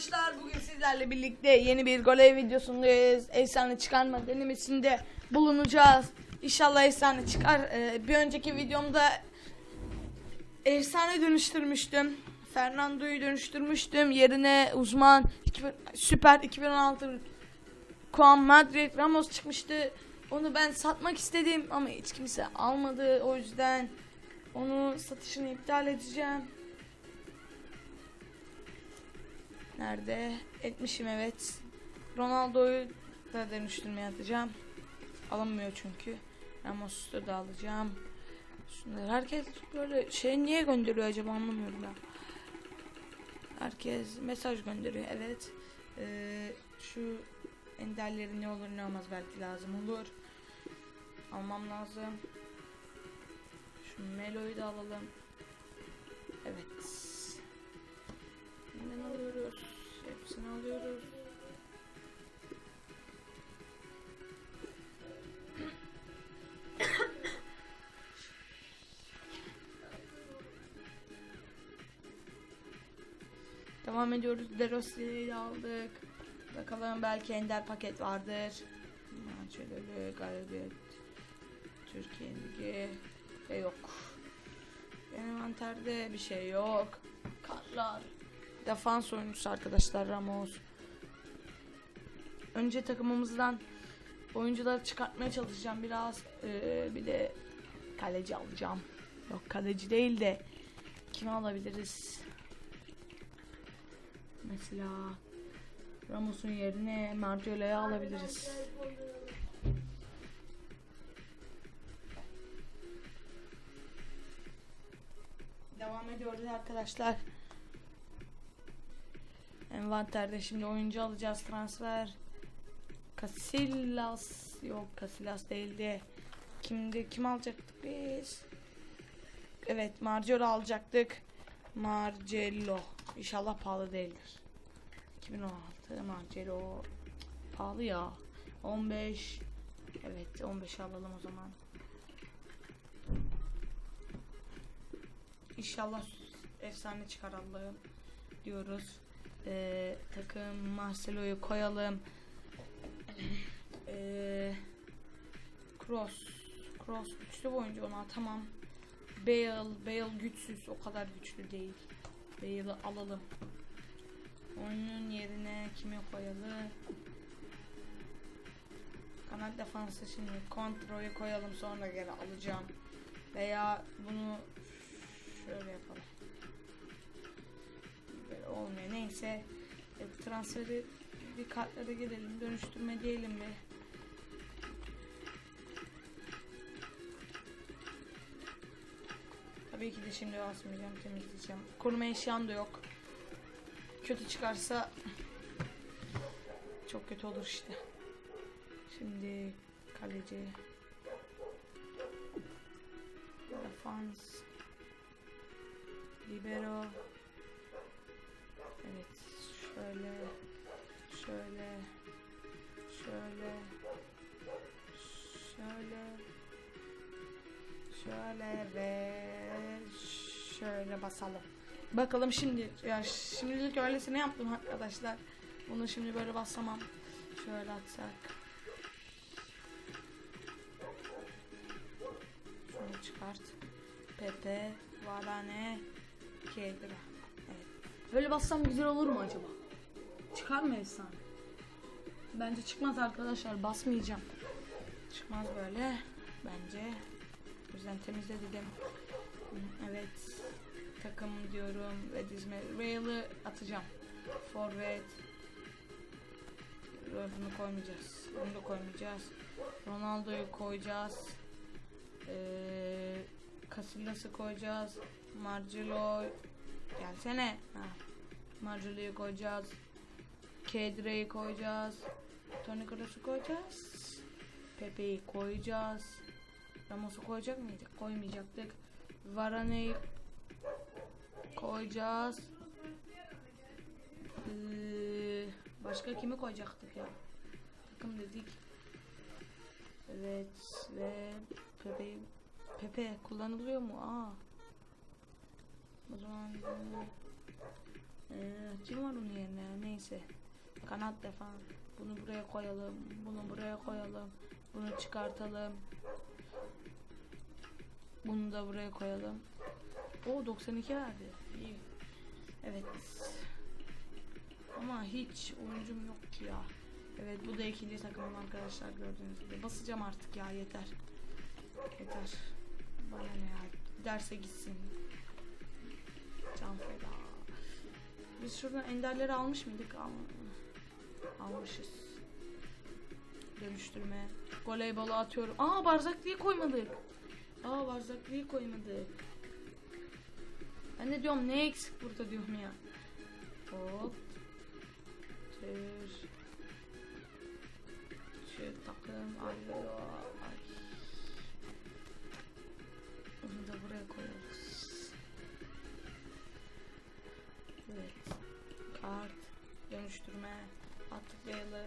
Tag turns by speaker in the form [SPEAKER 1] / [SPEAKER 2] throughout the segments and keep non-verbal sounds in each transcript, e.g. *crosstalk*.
[SPEAKER 1] arkadaşlar bugün sizlerle birlikte yeni bir goley videosundayız. Efsane çıkarma denemesinde bulunacağız. İnşallah efsane çıkar. Ee, bir önceki videomda efsane dönüştürmüştüm. Fernando'yu dönüştürmüştüm. Yerine uzman 2000 Süper 2016 Kuan Madrid Ramos çıkmıştı. Onu ben satmak istedim ama hiç kimse almadı. O yüzden onu satışını iptal edeceğim. Nerede? Etmişim evet. Ronaldo'yu da dönüştürmeye atacağım. Alınmıyor çünkü. Ramos'u da alacağım. Şunları herkes böyle şey niye gönderiyor acaba anlamıyorum ya. Herkes mesaj gönderiyor evet. Ee, şu enderleri ne olur ne olmaz belki lazım olur. Almam lazım. Şu Melo'yu da alalım. Evet. Hemen alıyoruz. Hepsini alıyoruz. *coughs* Devam ediyoruz. Derossi'yi de aldık. Bakalım belki ender paket vardır. Maçları galibiyet. Türkiye Ligi. Ve yok. Envanterde bir şey yok. Kartlar. Defans oyuncusu arkadaşlar Ramos. Önce takımımızdan oyuncuları çıkartmaya çalışacağım biraz. Ee, bir de kaleci alacağım. Yok kaleci değil de kimi alabiliriz? Mesela Ramos'un yerine Marciola'yı alabiliriz. Devam ediyoruz arkadaşlar. Envanterde şimdi oyuncu alacağız transfer. Casillas yok Casillas değildi. Kimdi kim alacaktık biz? Evet Marcelo alacaktık. Marcelo. İnşallah pahalı değildir. 2016 Marcelo. Pahalı ya. 15. Evet 15 alalım o zaman. İnşallah efsane çıkar Allah'ım diyoruz. Ee, takım Marcelo'yu koyalım. Ee, Cross. Cross güçlü oyuncu ona tamam. Bale, Bale güçsüz o kadar güçlü değil. Bale'ı alalım. Onun yerine kimi koyalım? Kanat defansı şimdi kontrolü koyalım sonra geri alacağım. Veya bunu şöyle yapalım. Olmuyor. Neyse e, transferi bir kartlara gidelim. Dönüştürme diyelim bir. Tabii ki de şimdi basmayacağım. Temizleyeceğim. Koruma eşyam da yok. Kötü çıkarsa çok kötü olur işte. Şimdi kaleci defans libero şöyle şöyle şöyle şöyle şöyle ve şöyle basalım. Bakalım şimdi ya şimdilik öylesine yaptım arkadaşlar. Bunu şimdi böyle basamam. Şöyle atsak. Şunu çıkart. Pepe, Varane, Kedra. Evet. Böyle bassam güzel olur mu acaba? Çıkar mı efsane? Bence çıkmaz arkadaşlar. Basmayacağım. Çıkmaz böyle. Bence. O yüzden temizledim. Evet. Takım diyorum ve dizme. Rail'ı atacağım. Forvet. Bunu koymayacağız. Bunu da koymayacağız. Ronaldo'yu koyacağız. Ee, Casillas'ı koyacağız. Marcelo gelsene. Marcelo'yu koyacağız. Kedre'yi koyacağız. Toni Kroos'u koyacağız. Pepe'yi koyacağız. Ramos'u koyacak mıydık? Koymayacaktık. Varane'yi koyacağız. Ee, başka kimi koyacaktık ya? Takım dedik. Evet ve Pepe Pepe kullanılıyor mu? Aa. O zaman Ee, kim var onun yerine? Neyse. Kanat defan. Bunu buraya koyalım. Bunu buraya koyalım. Bunu çıkartalım. Bunu da buraya koyalım. O 92 verdi. İyi. Evet. Ama hiç oyuncum yok ki ya. Evet bu da ikinci takımım arkadaşlar gördüğünüz gibi. Basacağım artık ya yeter. Yeter. Bana ne ya. Derse gitsin. Can feda. Biz şuradan enderleri almış mıydık? Al almışız. Dönüştürme. Voleybolu atıyorum. Aa barzaklıyı koymadık. Aa barzaklıyı koymadık. Ben de diyorum ne eksik burada diyorum ya. Hop. Tür. Şu takım alıyor. Ay. Bunu da buraya koyuyoruz. Evet. Kart. Dönüştürme. Atlayalı.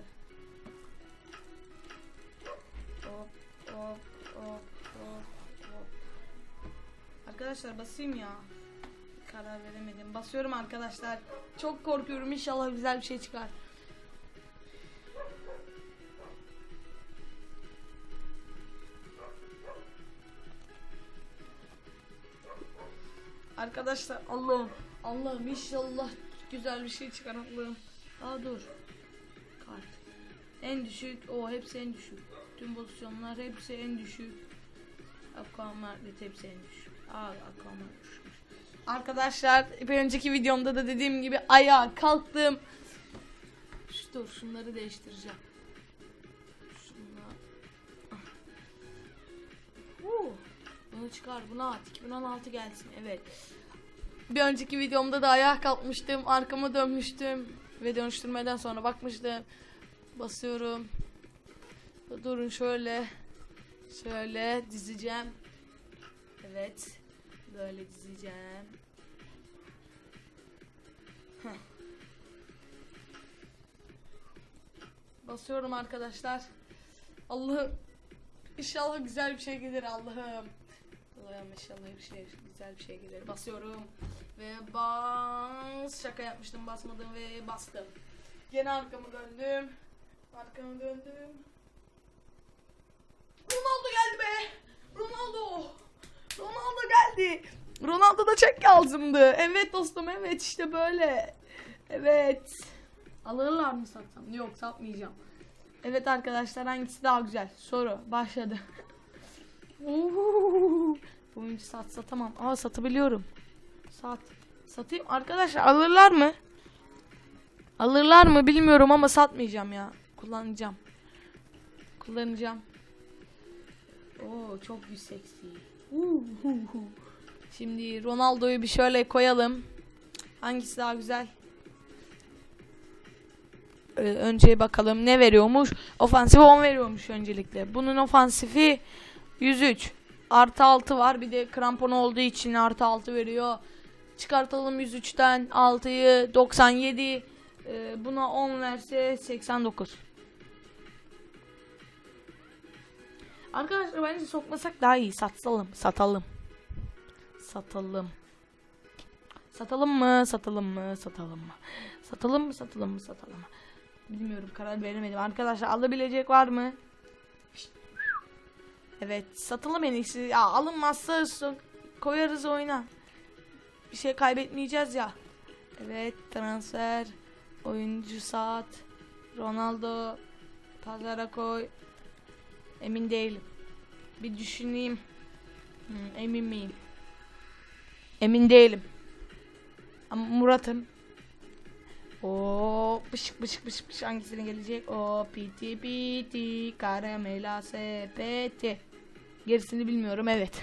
[SPEAKER 1] Hop hop hop hop hop. Arkadaşlar basayım ya. Karar veremedim. Basıyorum arkadaşlar. Çok korkuyorum. İnşallah güzel bir şey çıkar. Arkadaşlar Allah'ım Allah'ım inşallah güzel bir şey çıkar Allah'ım. Aa dur. En düşük. O hepsi en düşük. Tüm pozisyonlar hepsi en düşük. Aquamark hepsi en düşük. Aa Aquamark düşmüş. Arkadaşlar bir önceki videomda da dediğim gibi ayağa kalktım. Şu, dur şunları değiştireceğim. Şunlar. Uh, bunu çıkar bunu at. 2016 gelsin evet. Bir önceki videomda da ayağa kalkmıştım. Arkama dönmüştüm. Ve dönüştürmeden sonra bakmıştım. Basıyorum. Durun şöyle. Şöyle dizeceğim. Evet. Böyle dizeceğim. Basıyorum arkadaşlar. Allah'ım. İnşallah güzel bir şey gelir Allah'ım. Allah'ım inşallah bir şey güzel bir şey gelir. Basıyorum. Ve bas. Şaka yapmıştım basmadım ve bastım. Gene arkamı döndüm. Arkamı döndüm. Ronaldo geldi be. Ronaldo. Ronaldo geldi. Ronaldo da çek lazımdı. Evet dostum evet işte böyle. Evet. Alırlar mı satsam? Yok satmayacağım. Evet arkadaşlar hangisi daha güzel? Soru başladı. Bu oyuncu sat satamam. Aa satabiliyorum. Sat. Satayım. Arkadaşlar alırlar mı? Alırlar mı bilmiyorum ama satmayacağım ya. Kullanacağım. Kullanacağım. Oo çok seksi. Şimdi Ronaldo'yu bir şöyle koyalım. Hangisi daha güzel? Ee, önce bakalım ne veriyormuş. Ofansif 10 veriyormuş öncelikle. Bunun ofansifi 103. Artı 6 var. Bir de krampon olduğu için artı 6 veriyor. Çıkartalım 103'ten 6'yı 97. Ee, buna 10 verse 89. Arkadaşlar bence sokmasak daha iyi. Satalım. Satalım. Satalım. Satalım mı? Satalım mı? Satalım mı? Satalım mı? Satalım mı? Satalım mı? Bilmiyorum karar veremedim. Arkadaşlar alabilecek var mı? Evet satalım en iyisi. Ya alınmazsa koyarız oyuna. Bir şey kaybetmeyeceğiz ya. Evet transfer. Oyuncu saat. Ronaldo. Pazara koy. Emin değilim. Bir düşüneyim. Hmm, emin miyim? Emin değilim. Ama Murat'ım. O bışık bışık bışık bışık hangisine gelecek? O piti piti karamela sepeti. Gerisini bilmiyorum evet.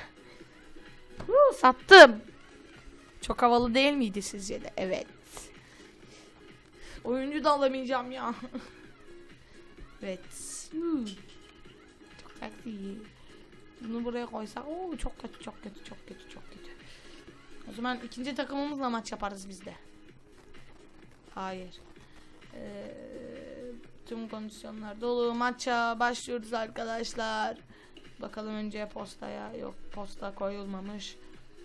[SPEAKER 1] Huu, sattım. Çok havalı değil miydi sizce de? Evet. Oyuncu da alamayacağım ya. *laughs* evet. Hmm. Tatlı. Bunu buraya koysak oo çok kötü çok kötü çok kötü çok kötü. O zaman ikinci takımımızla maç yaparız biz de. Hayır. Ee, tüm komisyonlar dolu. Maça başlıyoruz arkadaşlar. Bakalım önce postaya. Yok posta koyulmamış.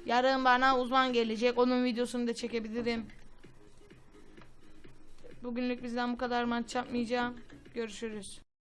[SPEAKER 1] Yarın bana uzman gelecek. Onun videosunu da çekebilirim. Bugünlük bizden bu kadar maç yapmayacağım. Görüşürüz.